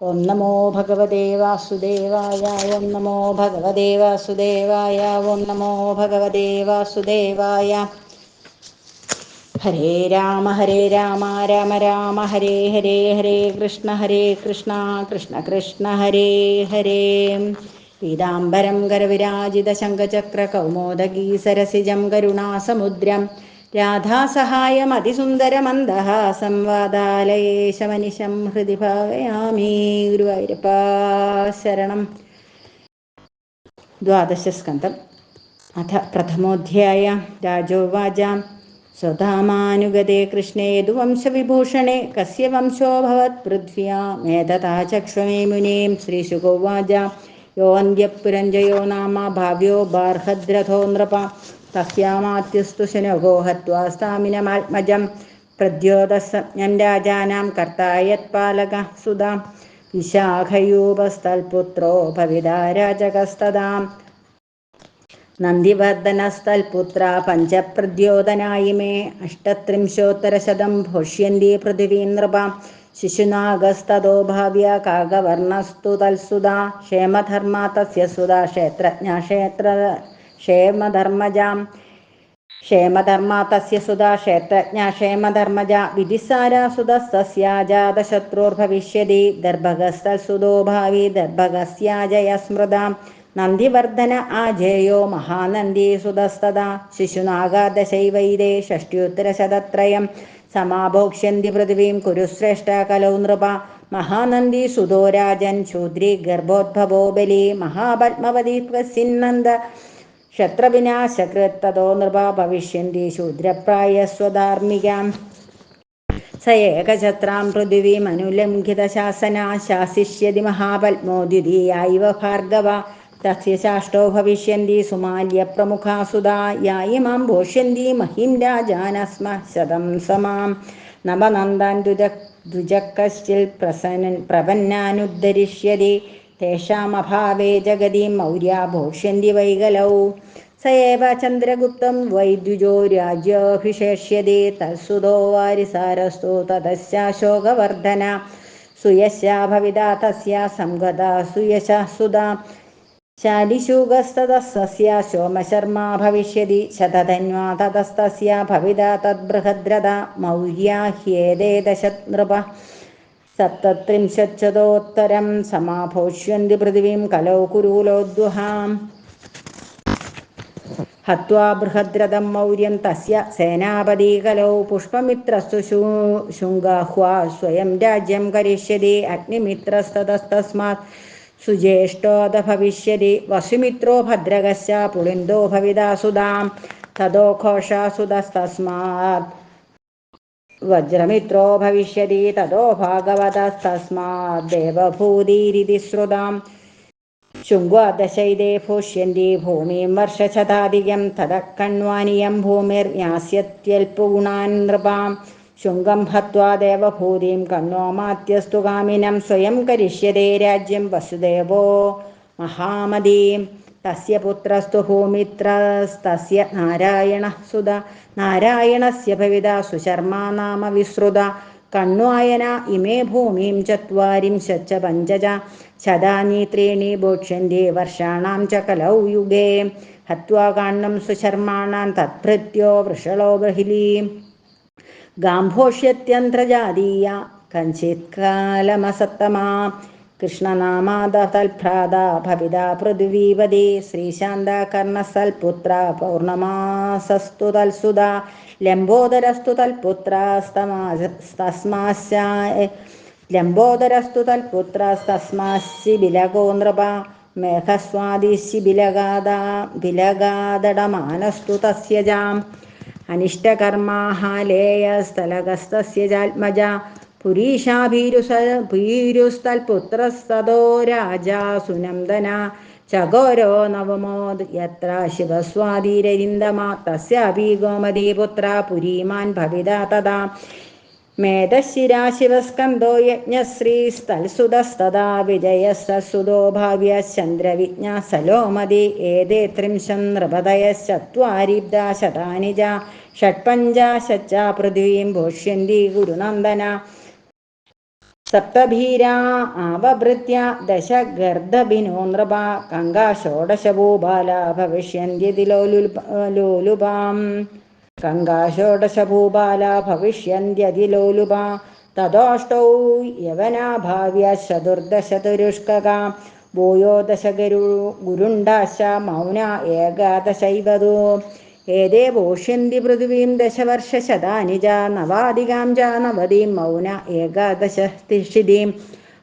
ഓം നമോ ഭഗവതേ വാസുദേവായ ഓം നമോ ഭഗവതേ വാസുദേവായ ഓം നമോ ഭഗവതേ വാസുദേവായ ഹരേ രാമ ഹരേ രാമ രാമ രാമ ഹരേ ഹരേ ഹരേ കൃഷ്ണ ഹരേ കൃഷ്ണ കൃഷ്ണ കൃഷ്ണ ഹരേ ഹരേ. പീതാംബരം ഗരവിരാജിത ശംഖചക്ര കൗമോദഗീ സരസിജം കരുണാസമുദ്രം. രാധാസഹായമതിസുന്ദരമന്ദഹാസം വാദാലയേശമനിശം ഹൃദി ഭാവയാമീ ഗുരുവായൂരപ്പാശരണം ദ്വാദശസ്കന്ധം. അഥ പ്രഥമോധ്യായ രാജോവാചാം. സ്വതാമാനുഗതേ കൃഷ്ണേ യദുവംശവിഭൂഷണേ കസ്യ വംശോഭവത് പൃഥ്വ്യാ മേധതാ ചക്ഷ്വമേ മുനീം ശ്രീശുഗോവാച യോ അന്ത്യപുരഞ്ജയോ നാമ ഭാവ്യോ ബാർഹദ്രഥോ നൃപ. തസ്യാമാത്യസ്തു ശനഗോ ഹത്വാ സ്ഥാമിനമാത്മജം പ്രദ്യോതസജ്ഞം രാജാനാം കർത്തായത്പാലക സുതാം. വിശാഖയൂപസ്ഥൽപുത്രോ ഭവിതാ രാജകസ്തദാം നന്ദിവർദ്ധനസ്ഥൽപുത്ര പഞ്ചപ്രദ്യോതനായി മേ. അഷ്ടത്രിംശോത്തരശതം ഭോഷ്യന്തി പൃഥിവീ നൃപാം. ശിശുനാഗസ്തോ ഭാവ്യ കാകവർണസ്തു തൽസുതാ ക്ഷേമധർമാ തസ്യ സുതാ ക്ഷേത്രജ്ഞ ക്ഷേത്ര ക്ഷേമധർമ്മജാം. ക്ഷേമധർമാ തസ്യ സുത ക്ഷേത്രജ്ഞ ക്ഷേമധർമ്മജ. വിധിസാരാ സുതസ്തസ്യാജാതശത്രുർഭവിഷ്യതി ദർഭഗസ്തൽസുതോ ഭാവി. ദർഭഗസ്യാജയ സ്മൃതാം. നന്ദിവർദ്ധന ആജേയോ മഹാനന്ദി സുതസ്തത ശിശുനാഗാദശൈവൈരേ ഷഷ്ട്യുത്തരശതത്രയം. സമാഭോക്ഷ്യന്തി പൃഥിവീം കുരുശ്രേഷ്ഠ കലൗ നൃപ. മഹാനന്ദി സുതോരാജൻ ശൂദ്രി ഗർഭോദ്ഭവോ ബലി. മഹാപത്മവതി പ്രസിന്നന്ദ ക്ഷത്രവിനാശകൃത്തതോ നൃപ ഭവിഷ്യന്തി ശൂദ്രപ്രായസ്വധാർമ്മികാം സ ഏകഛത്രാം പൃഥിവീമനുലംഘിതശാസന ശാസിഷ്യതി മഹാപത്മോ ദ്വിതീയൈവ ഭാർഗവ തസ്യ ശാഷ്ടോ ഭവിഷ്യന്തി സുമാല്യപ്രമുഖാ സുതാ യായിമാം ഭോഷ്യന്തി മഹിം രാജാനസ്മ ശതം സമാം. നവനന്ദാൻ ദുജ ദുജക്കശ്ചിൽ പ്രസന്നൻ പ്രപന്നാനുദ്ധരിഷ്യതി തേഷാമഭാവേ ജഗതി മൗര്യാ ഭോഷ്യന്തി വൈകലൗ സ ഏവ ചന്ദ്രഗുപ്തം വൈദ്യുജോ രാജ്യാഭിഷേഷ്യതി തത്സുതോ വാരിസാരസ്തു തതശ്ശോകവർദ്ധന സുയശാ ഭവിതാ തസ്യ സംഗത സുയശ സുതാ ശാലിശൂകസ്തതസ്യ സോമശർമാ ഭവിഷ്യതി ശതധന്വാ തതസ്തസ്യ ഭവിതാ തദ്ബൃഹദ്രത മൗര്യാഹ്യേതേ ദശനൃപ സപ്തത്രിംശച്ചതോത്തരം സമാഭോഷ്യന്തി പൃഥിവീം കലൗ കുരുലോദ്വഹാം ഹത്വാ ബൃഹദ്രഥം മൗര്യം തസ്യ സേനാപതി കലൗ പുഷ്പമിത്രസ്തു ശുംഗാഹ്വാ സ്വയം രാജ്യം കരിഷ്യതി അഗ്നിമിത്രസ്തതസ്തസ്മാത് സുജ്യേഷ്ഠോദ ഭവിഷ്യതി വസുമിത്രോ ഭദ്രകസ്യ പുളിന്തോ ഭവിതാ സുതാം തദോ ഘോഷാസുതസ്തസ്മാത് വജ്രമിത്രോ ഭവിഷ്യതി തതോ ഭാഗവതസ്തസ്മാത് ദേവഭൂതിരിതി ശ്രുതാം. ശുംഗദശൈതേ ഭൂഷ്യന്തി ഭൂമിം വർഷശതാധികം തത കണ്വാനിയം ഭൂമിർയാസ്യത്യൽപഗുണാൻ നൃപാം. ശുംഗം ഹത്വാ ദേവഭൂതിം കണ്ണോമാത്യസ്തു കാമിനം സ്വയം കരിഷ്യതേ രാജ്യം വസുദേവോ മഹാമതീം. തസ്യ പുത്രസ്തു ഭൂമിത്രസ്തസ്യ നാരായണ സുത നാരായണസ്യ ഭവിത സുശർമാ നാമ വിശ്രുത. കണ്വായന ഇമേ ഭൂമിം ചത്വാരിംശച്ച പഞ്ചജ. ശതാനി ത്രീണി ഭോക്ഷ്യന്തി വർഷാണാം ച കലൗ യുഗേ. ഹത്വാ സുശർമാണ തത്ഭൃത്യോ വൃഷളോ ബഹിലീം ഗാംഭോഷ്യത്യന്ത്രജാതീയ കഞ്ചിത് കാലമസത്തമാ കൃഷ്ണനാമാതൽഭ്രാത ഭവിത പൃഥ്വീപതി ശ്രീശാന്ത കർണസൽപുത്ര പൗർണമാസസ്തു തൽസുത ലംബോദരസ്തു തൽപുത്രസ്തസ്മാശായ ലംബോദരസ്തു തൽപുത്രസ്തസ്മാശി ബിലകോ നൃപ മേഘസ്വാദിശിബിലഗാദ ബിലഗാദടമാനസ്തു തസ്യജാം അനിഷ്ടകർമാഹാലേയസ്ഥലഗസ്തസ്യ ജാത്മജ പുരീഷാഭീരുസ ഭീരുസ്തൽപുത്രസ്തോ രാജാ സുനന്ദന ചകോരോ നവമോ യത്ര ശിവസ്വാതിരരിന്ദമാ തസ്യാപി ഗോമതീപുത്ര പുരീമാൻ ഭവിത തഥാ. മേധശിരാ ശിവസ്കന്ധോ യജ്ഞശ്രീസ്തൽസുതസ്തദാ വിജയസ്സുതോ ഭാവ്യ ചന്ദ്രവിജ്ഞ സലോമതി ഏതേ ത്രിംശം നൃപതയ ചരിബ്ദ ശതാനിജ ഷട്പഞ്ചാശച്ച പൃഥ്വീം ഭോഷ്യന്തി ഗുരുനന്ദന. ആവഭൃത്യ ദശഗർദ്ധഭിനോ നൃപ കങ്കാ ഷോഡശഭൂപാല ഭവിഷ്യന്ത്യതി ലോലുൽപ ലോലുപാം കങ്കാ ഷോഡശഭൂപാല ഭവിഷ്യന്ത്യതി ലോലുപ തതോഷ്ടൗ യവനാഭാവ്യ ചതുർദശതുരുഷ്കക ഭൂയോ ദശഗരു ഗുരുണ്ടാശ മൗന ഏകാദശൈവതോ ഏതേ പോഷ്യന്തി പൃഥിവീം ദശവർഷശതാനി ച നവാധികാം ച നവതീം മൗന ഏകാദശതിഷിതീം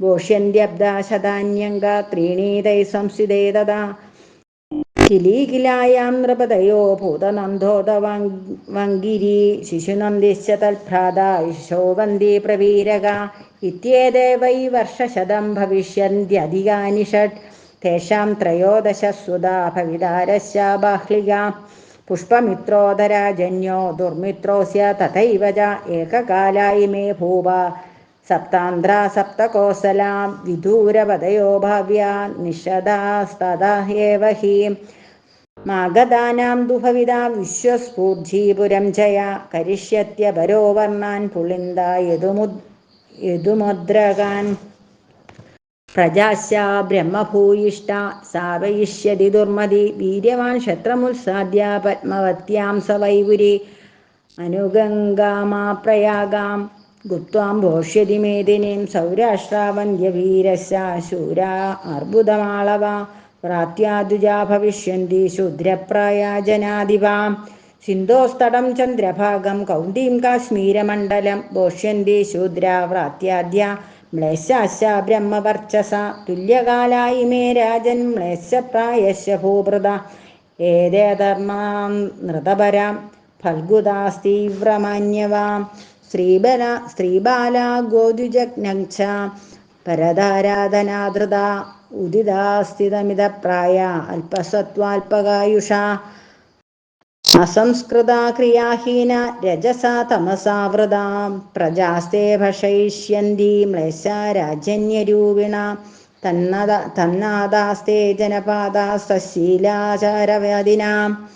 ഭോഷ്യന്ത്യബ്ദാശതാന്യങ്ക ത്രീണീതൈ സംസ്ഥിതേ തഥാ ശിലീകിലായാം നൃപതയോ ഭൂതനന്ദോദവങ്കിരി ശിശുനന്ദിശ്ച തൽഭ്രാത ശോഭന്തി പ്രവീരക. ഇത്യേതേ വൈ വർഷശതം ഭവിഷ്യന്ത്യധികാനി ഷഡ് തേഷാം ത്രയോദശ സുതാ ഭവിതാരസ്യ ബാഹ്ലിക. പുഷ്പമിത്രോദരാജന്യോ ദുർമിത്രോസ്യ തഥൈവ ച ഏകകാലായി മേ ഭൂവ. സപ്താന്ധ്ര സപ്തകോസലാം വിദൂരപദയോ ഭാവ്യ നിഷദാസ്തത ഏവ ഹി. മാഗദാനാം ദുഭവിതാ വിശ്വസ്ഫൂർജീപുരം ജയ. കരിഷ്യത്യപരോ വർണാൻ പുളിന്ദ യദുമുദ് പ്രജാശ്ച ബ്രഹ്മഭൂയിഷ്ട സാവയിഷ്യതി ദുർമതി വീര്യവാൻ ക്ഷത്രമുത്സാദ്യ പത്മവത്യാം സവൈപുരി അനുഗംഗാമാപ്രയാഗാം അനുഗംഗാമാ പ്രയാഗാം ഗുപ്വാം ഭോഷ്യതി മേദിനീം സൗരാഷ്ട്രാവന്ധ്യവീരസ്യ ശൂരാ അർബുദമാളവ പ്രാത്യാദുജാ ഭവിഷ്യന്തി ശൂദ്രപ്രായാ ജനാധിപാം സിന്ധോസ്തടം ചന്ദ്രഭാഗം കൗണ്ടീം കാശ്മീരമണ്ഡലം ഭോഷ്യന്തി ശൂദ്ര വ്രാത്യാദ്യ മ്ലേശാശ ബ്രഹ്മവർച്ചസ. തുല്യകാലായി മേ രാജൻ മ്ലേശപ്രായശ ഭൂഭൃത ഏതേധർമാം നൃതപരാം. ശ്രീബല സ്ത്രീബല സ്ത്രീബാല ഗോതുജജ്ഞ പരധാരാധനാധൃത ഉദിതാസ്ഥിതമിതപ്രായ അല്പസത്വാൽപകായുഷ അസംസ്കൃതാ ക്രിയാഹീന രജസാ തമസാവൃതാ പ്രജാസ്തേ ഭഷയിഷ്യന്തി മ്ലേശാരാജന്യരൂപിണ തന്നത തന്നാദാസ്തേ ജനപാദാസ്തശീലാചാരവാദിനാം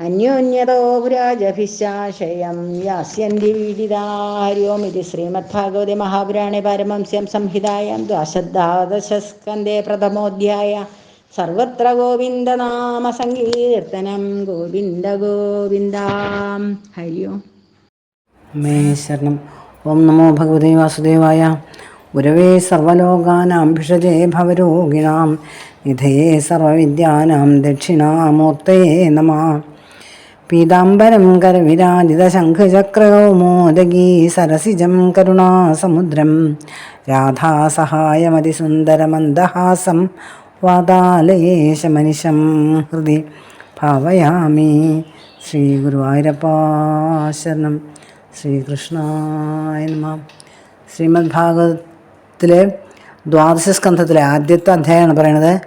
അന്യോന്യതോ പുരാജഭിശാശയം യാസ്യന്തി വീഡിതാ ഹരി ഓം ഇത് ശ്രീമദ്ഭാഗവതി മഹാപുരാണേ. പാരമംസ്യം സംഹിതായം ദ്വാശദ്ധാദശസ്കന്ധേ പ്രഥമോധ്യായ. സർവത്ര ഗോവിന്ദനാമ സങ്കീർത്തനം. ഗോവിന്ദ ഗോവിന്ദ ഹരി ഓം. മേ ശരണം. ഓം നമോ ഭഗവതി വാസുദേവായ. ഗുരവേ സർവലോകാനാം ഭിഷജേ ഭവരോഗിണാം. നിധയേ സർവവിദ്യാനാം ദക്ഷിണാമൂർത്തയേ നമ. പീതാംബരം കരവിരാജിതശംഖചക്രകൗമോദഗീ സരസിജം കരുണാസമുദ്രം. രാധാസഹായമതിസുന്ദരമന്ദഹാസം. വാതാലയേശമനിശം ഹൃദി ഭാവയാമി. ശ്രീ ഗുരുവായൂരപ്പാശരണം ശ്രീകൃഷ്ണായന്മ ശ്രീകൃഷ്ണായ നമ. ശ്രീമദ് ഭാഗവതത്തിലെ ദ്വാദശ സ്കന്ധത്തിലെ ആദ്യത്തെ അധ്യായമാണ് പറയുന്നത്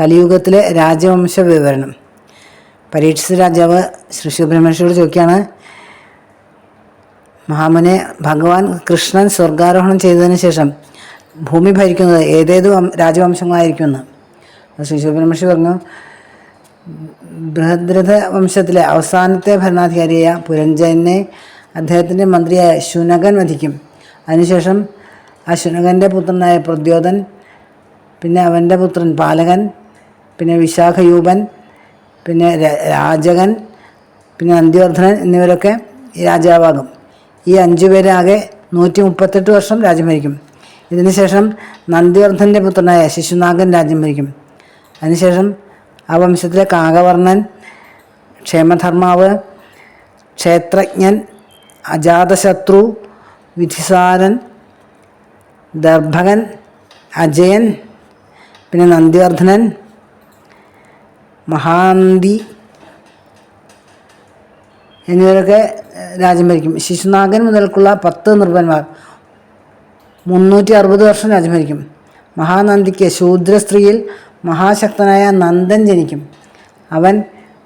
കലിയുഗത്തിലെ രാജവംശ വിവരണം. പരീക്ഷിച്ച രാജാവ് ശ്രീ സുബ്രഹ്മണ്യോട് ചോദിക്കുകയാണ് മഹാമുനെ ഭഗവാൻ കൃഷ്ണൻ സ്വർഗാരോഹണം ചെയ്തതിന് ശേഷം ഭൂമി ഭരിക്കുന്നത് ഏതേത് രാജവംശങ്ങളായിരിക്കുമെന്ന്? അപ്പോൾ ശ്രീ സുബ്രഹ്മണ്യ പറഞ്ഞു ബൃഹദ്രഥ വംശത്തിലെ അവസാനത്തെ ഭരണാധികാരിയായ പുരഞ്ജനെ അദ്ദേഹത്തിന്റെ മന്ത്രിയായ ശുനകൻ വധിക്കും. അതിനുശേഷം ആ ശുനകന്റെ പുത്രനായ പ്രദ്യോതൻ പിന്നെ അവന്റെ പുത്രൻ പാലകൻ പിന്നെ വിശാഖയൂപൻ പിന്നെ രാജകൻ പിന്നെ നന്ദിവർദ്ധനൻ എന്നിവരൊക്കെ രാജാവാകും. ഈ അഞ്ചു പേരാകെ നൂറ്റി മുപ്പത്തെട്ട് വർഷം രാജ്യം ഭരിക്കും. ഇതിനുശേഷം നന്ദിവർദ്ധന്റെ പുത്രനായ ശിശുനാഗൻ രാജ്യം ഭരിക്കും. അതിനുശേഷം ആ വംശത്തിലെ കാകവർണൻ ക്ഷേമധർമാവ് ക്ഷേത്രജ്ഞൻ അജാതശത്രു വിധിസാരൻ ദർഭകൻ അജയൻ പിന്നെ നന്ദിവർദ്ധനൻ മഹാന്തി എന്നിവരൊക്കെ രാജ്യം ഭരിക്കും. ശിശുനാഗൻ മുതൽക്കുള്ള പത്ത് നൃപന്മാർ മുന്നൂറ്റി അറുപത് വർഷം രാജ്യം ഭരിക്കും. മഹാനന്ദിക്ക് ശൂദ്ര സ്ത്രീയിൽ മഹാശക്തനായ നന്ദൻ ജനിക്കും. അവൻ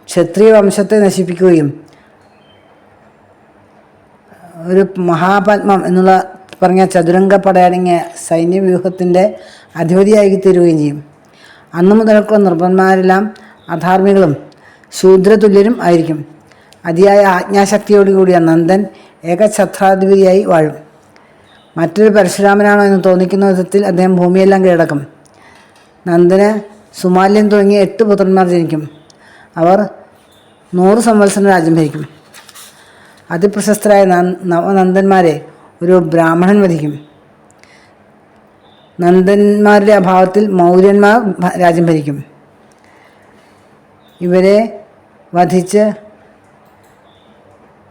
ക്ഷത്രിയ വംശത്തെ നശിപ്പിക്കുകയും ഒരു മഹാപത്മം എന്നുള്ള പറഞ്ഞ ചതുരംഗ പടയടങ്ങിയ സൈന്യവ്യൂഹത്തിന്റെ അധിപതിയായി തീരുകയും ചെയ്യും. അന്നു മുതൽക്കുള്ള നിർഭന്മാരെല്ലാം അധാർമികളും ശൂദ്രതുല്യരും ആയിരിക്കും. അതിയായ ആജ്ഞാശക്തിയോടുകൂടിയ നന്ദൻ ഏകഛത്രാധിപതിയായി വാഴും. മറ്റൊരു പരശുരാമനാണോ എന്ന് തോന്നിക്കുന്ന വിധത്തിൽ അദ്ദേഹം ഭൂമിയെല്ലാം കീഴടക്കും. നന്ദന് സുമാലിയൻ തുടങ്ങിയ എട്ട് പുത്രന്മാർ ജനിക്കും. അവർ നൂറ് സംവത്സരം രാജ്യം ഭരിക്കും. അതിപ്രശസ്തരായ നവനന്ദന്മാരെ ഒരു ബ്രാഹ്മണൻ വധിക്കും. നന്ദന്മാരുടെ അഭാവത്തിൽ മൗര്യന്മാർ രാജ്യം ഭരിക്കും. ഇവരെ വധിച്ച്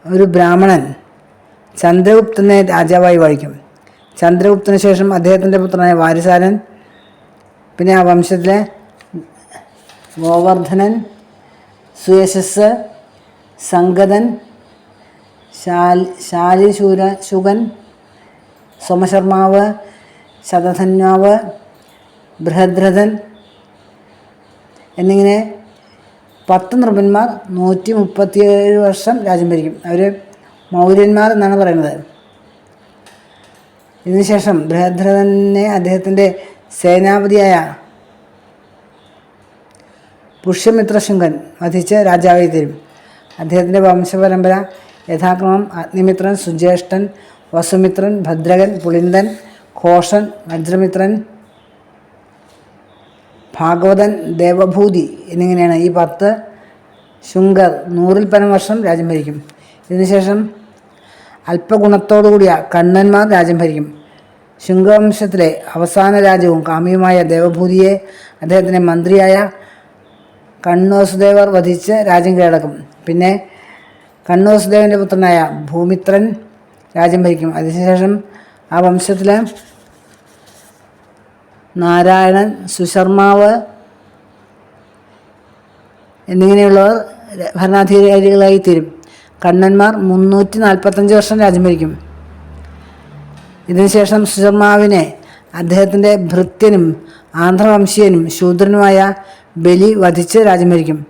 ഒരു ബ്രാഹ്മണൻ ചന്ദ്രഗുപ്തനെ രാജാവായി വഹിക്കും ചന്ദ്രഗുപ്തന് ശേഷം അദ്ദേഹത്തിന്റെ പുത്രനായ വാരിസാലൻ പിന്നെ ആ വംശത്തിലെ ഗോവർദ്ധനൻ സുയശസ് സംഗതൻ ശാൽ ശാലിശൂര ശുഗൻ സോമശർമാവ് ശതധന്വാവ് ബൃഹദ്രഥൻ എന്നിങ്ങനെ പത്ത് നൃപന്മാർ നൂറ്റി മുപ്പത്തിയേഴ് വർഷം രാജ്യം ഭരിക്കും. അവർ മൗര്യന്മാർ എന്നാണ് പറയുന്നത്. ഇതിനുശേഷം ബൃഹദ്രഥനെ അദ്ദേഹത്തിന്റെ സേനാപതിയായ പുഷ്യമിത്ര ശുങ്കൻ വധിച്ച് രാജാവായി തീരും. അദ്ദേഹത്തിന്റെ വംശപരമ്പര യഥാക്രമം അഗ്നിമിത്രൻ സുജ്യേഷ്ഠൻ വസുമിത്രൻ ഭദ്രകൻ പുളിന്ദൻ ഘോഷൻ വജ്രമിത്രൻ ഭാഗവതൻ ദേവഭൂതി എന്നിങ്ങനെയാണ് ഈ പത്ത് ശുങ്കർ നൂറിൽ പരം വർഷം രാജ്യം ഭരിക്കും. ഇതിനുശേഷം അല്പഗുണത്തോടുകൂടിയ കണ്ണന്മാർ രാജ്യം ഭരിക്കും. ശുംഗവംശത്തിലെ അവസാന രാജ്യവും കാമ്യവുമായ ദേവഭൂതിയെ അദ്ദേഹത്തിന്റെ മന്ത്രിയായ കണ്ണോസുദേവർ വധിച്ച് രാജ്യം കീഴടക്കും. പിന്നെ കണ്ണോസുദേവന്റെ പുത്രനായ ഭൂമിത്രൻ രാജ്യം ഭരിക്കും. അതിനുശേഷം ആ വംശത്തിലെ നാരായണൻ സുശർമാവ് എന്നിങ്ങനെയുള്ളവർ ഭരണാധികാരികളായി തീരും. കണ്ണന്മാർ മുന്നൂറ്റി നാൽപ്പത്തഞ്ച് വർഷം രാജ്യം ഭരിക്കും. ഇതിനുശേഷം സുജമ്മാവിനെ അദ്ദേഹത്തിന്റെ ഭൃത്യനും ആന്ധ്രവംശീയനും ശൂദ്രനുമായ ബലി വധിച്ച് രാജ്യം ഭരിക്കും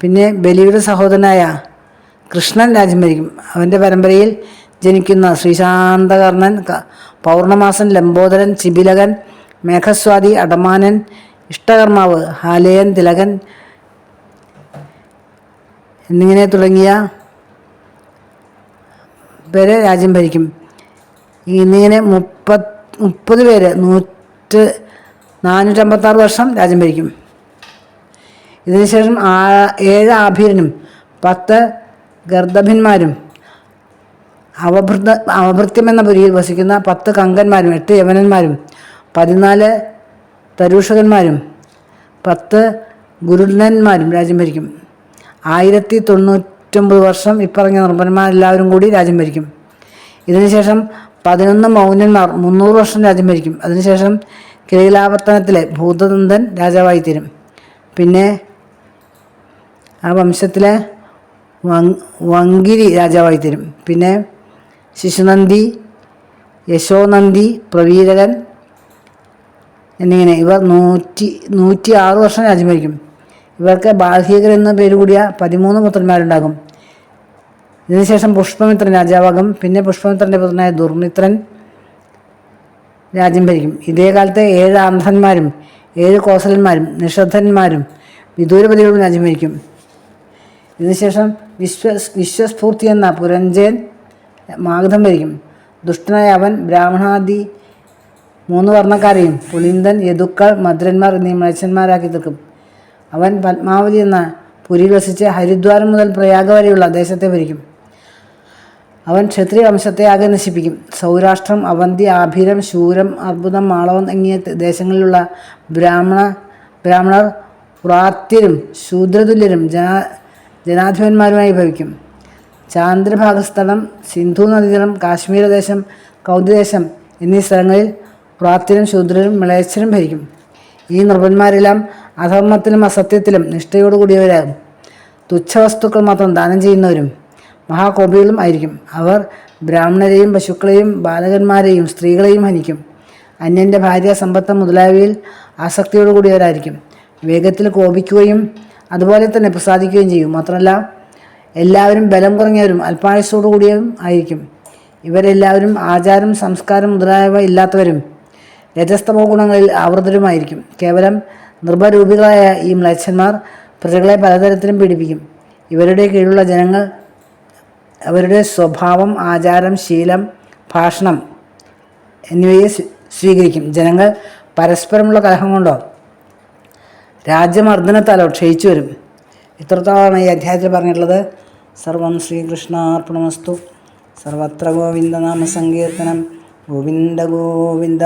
പിന്നെ ബലിയുടെ സഹോദരനായ കൃഷ്ണൻ രാജ്യം ഭരിക്കും അവന്റെ പരമ്പരയിൽ ജനിക്കുന്ന ശ്രീശാന്തകർണൻ പൗർണമാസൻ ലംബോദരൻ ചിബിലകൻ മേഘസ്വാതി അടമാനൻ ഇഷ്ടകർമാവ് ഹാലയൻ തിലകൻ എന്നിങ്ങനെ തുടങ്ങിയ പേരെ രാജ്യം ഭരിക്കും. എന്നിങ്ങനെ മുപ്പത് മുപ്പത് പേര് നൂറ്റ് നാനൂറ്റമ്പത്താറ് വർഷം രാജ്യം ഭരിക്കും. ഇതിനുശേഷം ആ ഏഴ് ആഭീരനും പത്ത് ഗർദഭിന്മാരും അവഭൃത അവഭൃത്യം എന്ന പുരിയിൽ വസിക്കുന്ന പത്ത് കങ്കന്മാരും എട്ട് യവനന്മാരും പതിനാല് തരൂഷകന്മാരും പത്ത് ഗുരുനന്മാരും രാജ്യം ഭരിക്കും. ആയിരത്തി തൊണ്ണൂറ്റൊമ്പത് വർഷം ഇപ്പറഞ്ഞ നിർഭന്മാരെല്ലാവരും കൂടി രാജ്യം ഭരിക്കും. ഇതിനുശേഷം പതിനൊന്ന് മൗനന്മാർ മുന്നൂറ് വർഷം രാജ്യം ഭരിക്കും. അതിനുശേഷം കിരീലാവർത്തനത്തിലെ ഭൂതദന്തൻ രാജാവായി തീരും. പിന്നെ ആ വംശത്തിലെ വങ് വങ്കിരി രാജാവായി തീരും. പിന്നെ ശിശുനന്ദി യശോനന്ദി പ്രവീരകൻ എന്നിങ്ങനെ ഇവർ നൂറ്റി നൂറ്റി ആറ് വർഷം രാജ്യം ഭരിക്കും. ഇവർക്ക് ബാഹ്യകരെന്ന പേര് കൂടിയ പതിമൂന്ന് പുത്രന്മാരുണ്ടാകും. ഇതിനുശേഷം പുഷ്പമിത്രൻ രാജാവാകും. പിന്നെ പുഷ്പമിത്രന്റെ പുത്രനായ ദുർമിത്രൻ രാജ്യം ഭരിക്കും. ഇതേ കാലത്ത് ഏഴ് ആന്ധ്രന്മാരും ഏഴ് കോസലന്മാരും നിഷധന്മാരും വിദൂരപതികളും രാജ്യം ഭരിക്കും. ഇതിനുശേഷം വിശ്വ വിശ്വസ്ഫൂർത്തി എന്ന പുരഞ്ജയൻ മാഗധം ഭരിക്കും. ദുഷ്ടനായ അവൻ ബ്രാഹ്മണാദി മൂന്ന് വർണക്കാരെയും പുലിന്ദൻ യദുക്കൾ മധുരന്മാർ എന്നീ മനുഷ്യന്മാരാക്കി തീർക്കും. അവൻ പത്മാവതി എന്ന പുരിയിൽ വസിച്ച് ഹരിദ്വാരം മുതൽ പ്രയാഗ വരെയുള്ള ദേശത്തെ ഭരിക്കും. അവൻ ക്ഷത്രിയ വംശത്തെ ആകെ നശിപ്പിക്കും സൗരാഷ്ട്രം അവന്തി ആഭിരം ശൂരം അർബുദം മാളവം എന്നീ ദേശങ്ങളിലുള്ള ബ്രാഹ്മണ ബ്രാഹ്മണർ പ്രാത്യരും ശൂദ്രതുല്യരും ജനാ ജനാധിപന്മാരുമായി ഭവിക്കും. ചാന്ദ്രഭാഗസ്ഥലം സിന്ധു നദീതലം കാശ്മീരദേശം ദേശം കൗന്ദദേശം എന്നീ സ്ഥലങ്ങളിൽ പ്രാത്യരും ശൂദ്രരും മിളയച്ചരും ഭരിക്കും. ഈ നൃപന്മാരെല്ലാം അധർമ്മത്തിലും അസത്യത്തിലും നിഷ്ഠയോടുകൂടിയവരാകും. തുച്ഛവസ്തുക്കൾ മാത്രം ദാനം ചെയ്യുന്നവരും മഹാകോപികളും ആയിരിക്കും. അവർ ബ്രാഹ്മണരെയും പശുക്കളെയും ബാലകന്മാരെയും സ്ത്രീകളെയും ഹനിക്കും. അന്യന്റെ ഭാര്യ സമ്പത്ത് മുതലായവയിൽ ആസക്തിയോടുകൂടിയവരായിരിക്കും. വേഗത്തിൽ കോപിക്കുകയും അതുപോലെ തന്നെ പ്രസാദിക്കുകയും ചെയ്യും. മാത്രമല്ല എല്ലാവരും ബലം കുറഞ്ഞവരും അല്പായുസോടു കൂടിയവരും ആയിരിക്കും. ഇവരെല്ലാവരും ആചാരം സംസ്കാരം മുതലായവ ഇല്ലാത്തവരും രജസ്തമ ഗുണങ്ങളിൽ ആവൃതരുമായിരിക്കും. കേവലം നിർഭരൂപികളായ ഈ മ്ലേച്ഛന്മാർ പ്രജകളെ പലതരത്തിലും പീഡിപ്പിക്കും. ഇവരുടെ കീഴിലുള്ള ജനങ്ങൾ അവരുടെ സ്വഭാവം ആചാരം ശീലം ഭാഷണം എന്നിവയെ സ്വീകരിക്കും. ജനങ്ങൾ പരസ്പരമുള്ള കലഹം കൊണ്ടോ? രാജ്യമർദ്ദനത്താലോ ക്ഷയിച്ചു വരും. ഇത്രത്തോളമാണ് ഈ അധ്യായത്തിൽ പറഞ്ഞിട്ടുള്ളത്. സർവം ശ്രീകൃഷ്ണാർപ്പണമസ്തു. സർവത്ര ഗോവിന്ദനാമ സങ്കീർത്തനം. ഗോവിന്ദ ഗോവിന്ദ.